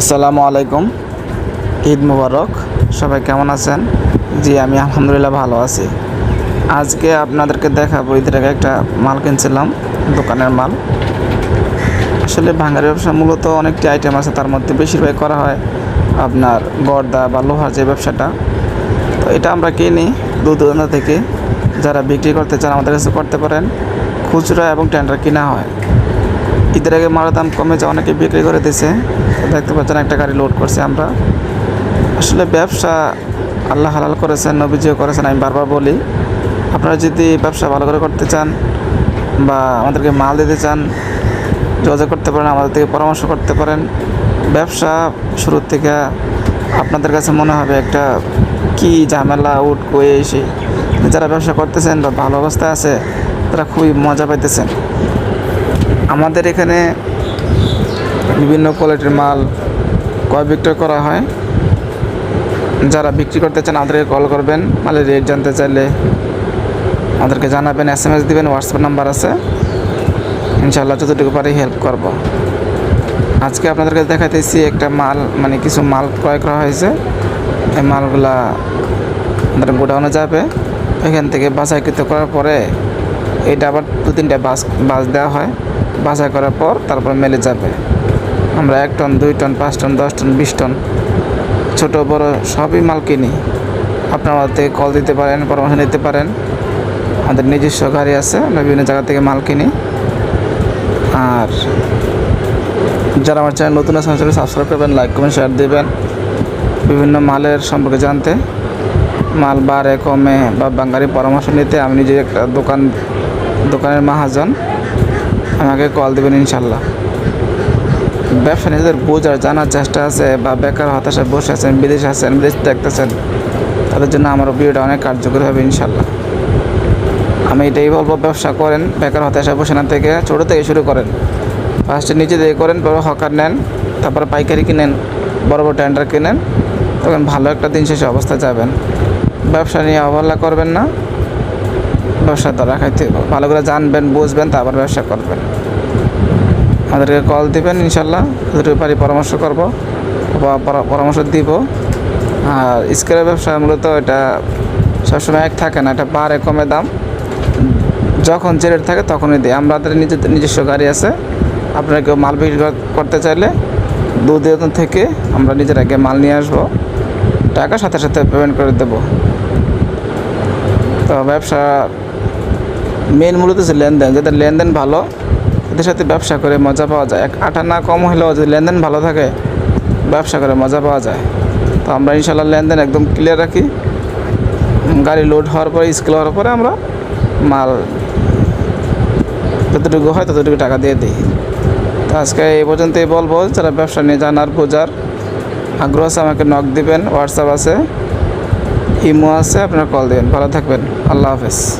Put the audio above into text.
আসসালামু আলাইকুম। ঈদ মুবারক। সবাই কেমন আছেন? জি, আমি আলহামদুলিল্লাহ ভালো আছি। আজকে আপনাদেরকে দেখাবো, ঈদের আগে একটা মাল কিনছিলাম, দোকানের মাল। আসলে ভাঙ্গারি ব্যবসা মূলত অনেকটি আইটেম আছে, তার মধ্যে বেশিরভাগ করা হয় আপনার গর্দা বা লোহার যে ব্যবসাটা। তো এটা আমরা কিনি দূর থেকে। যারা বিক্রি করতে চান, আমাদের কাছে করতে পারেন। খুচরা এবং টেন্ডার কিনা হয়। ঈদের আগে মালের দাম কমেছে অনেকে বিক্রি করে দিছে। দেখতে পাচ্ছেন একটা গাড়ি লোড করছে আমরা। আসলে ব্যবসা আল্লাহ হালাল করেছেন, নবীজিও করেছেন, আমি বারবার বলি। আপনারা যদি ব্যবসা ভালো করে করতে চান বা আমাদেরকে মাল দিতে চান, যোগাযোগ করতে পারেন, আমাদের থেকে পরামর্শ করতে পারেন। ব্যবসা শুরুর থেকে আপনাদের কাছে মনে হবে একটা কি ঝামেলা উঠ কয়ে এসে যারা ব্যবসা করতেছেন বা ভালো অবস্থায় আছে, তারা খুবই মজা পাইতেছেন। আমাদের এখানে বিভিন্ন কোয়ালিটির মাল ক্রয় বিক্রয় করা হয়। যারা বিক্রি করতে চান আমাদেরকে কল করবেন, মালের রেট জানতে চাইলে আমাদেরকে জানাবেন এস এম এস দেবেন হোয়াটসঅ্যাপ নাম্বার আছে। ইনশাআল্লাহ যতটুকু পারি হেল্প করব। আজকে আপনাদেরকে দেখাতেছি একটা মাল মানে কিছু মাল ক্রয় করা হয়েছে। এই মালগুলা গোডাউনে যাবে। এখান থেকে বাছাইকৃত করার পরে এটা আবার দু তিনটা বাস বাস দেওয়া হয়। বাছাই করার পর তারপর মেলে যাবে। আমরা এক টন, দুই টন, পাঁচ টন, দশ টন, বিশ টন, ছোটো, বড় সবই মাল কিনি। আপনারা থেকে কল দিতে পারেন, পরামর্শ নিতে পারেন। আমাদের নিজস্ব গাড়ি আছে, আমরা বিভিন্ন জায়গা থেকে মাল কিনি। আর যারা আমার চ্যানেল নতুন আছে চ্যানেল সাবস্ক্রাইব করবেন লাইক কমেন্ট শেয়ার দেবেন। বিভিন্ন মালের সম্পর্কে জানতে। মাল বাড়ে, কমে বা বাঙালি পরামর্শ নিতে আমি নিজে একটা দোকান দোকানের মাহাজন আমাকে কল দেবেন ইনশাল্লাহ। ব্যবসা নিজেদের বোঝার, জানার চেষ্টা আছে বা বেকার, হতাশায় বসে আছেন, বিদেশে আছেন, বিদেশ দেখতেছেন, তাদের জন্য আমার ভিডিওটা অনেক কার্যকরী হবে ইনশাল্লাহ। আমি এটাই বলব, ব্যবসা করেন, বেকার, হতাশায় বসে না থেকে ছোটো থেকে শুরু করেন। ফার্স্টে নিচে দিয়ে করেন পরে হকার নেন, তারপরে পাইকারি কিনেন, বড় বড় টেন্ডার কিনেন, তখন ভালো একটা দিন শেষে অবস্থায় যাবেন। ব্যবসা নিয়ে অবহেলা করবেন না। ব্যবসা তো রাখাইতে ভালো করে জানবেন, বুঝবেন, তারপর ব্যবসা করবেন। আমাদেরকে কল দিবেন, ইনশাল্লাহ। যতটুকু পারি পরামর্শ করব, বা পরামর্শ দিব। আর স্কেলের ব্যবসা মূলত এটা সবসময় এক থাকে না, এটা বাড়ে কমে দাম। যখন যে রেট থাকে তখনই দিই আমাদের নিজেদের নিজস্ব গাড়ি আছে। আপনারা কেউ মাল বিক্রি কর- করতে চাইলে দু দিন থেকে আমরা নিজের আগে মাল নিয়ে আসব। টাকা সাথে সাথে পেমেন্ট করে দেবো। তো ব্যবসা মেন মূলত হচ্ছে লেনদেন যাদের লেনদেন ভালো, এদের সাথে ব্যবসা করে মজা পাওয়া যায়। এক আটা না কম হলেও যদি লেনদেন ভালো থাকে, ব্যবসা করে মজা পাওয়া যায়। তো আমরা ইনশাল্লাহ লেনদেন একদম ক্লিয়ার রাখি। গাড়ি লোড হওয়ার পরে স্কেল হওয়ার পরে আমরা মাল যতটুকু হয় ততটুকু টাকা দিয়ে দিই। তো আজকে এই পর্যন্তই বলব, যারা ব্যবসা নিয়ে জানার বোঝার আগ্রহ আছে, আমাকে নক দিবেন। হোয়াটসঅ্যাপ আছে ইমো আছে, আপনারা কল দেবেন। ভালো থাকবেন। আল্লাহ হাফেজ।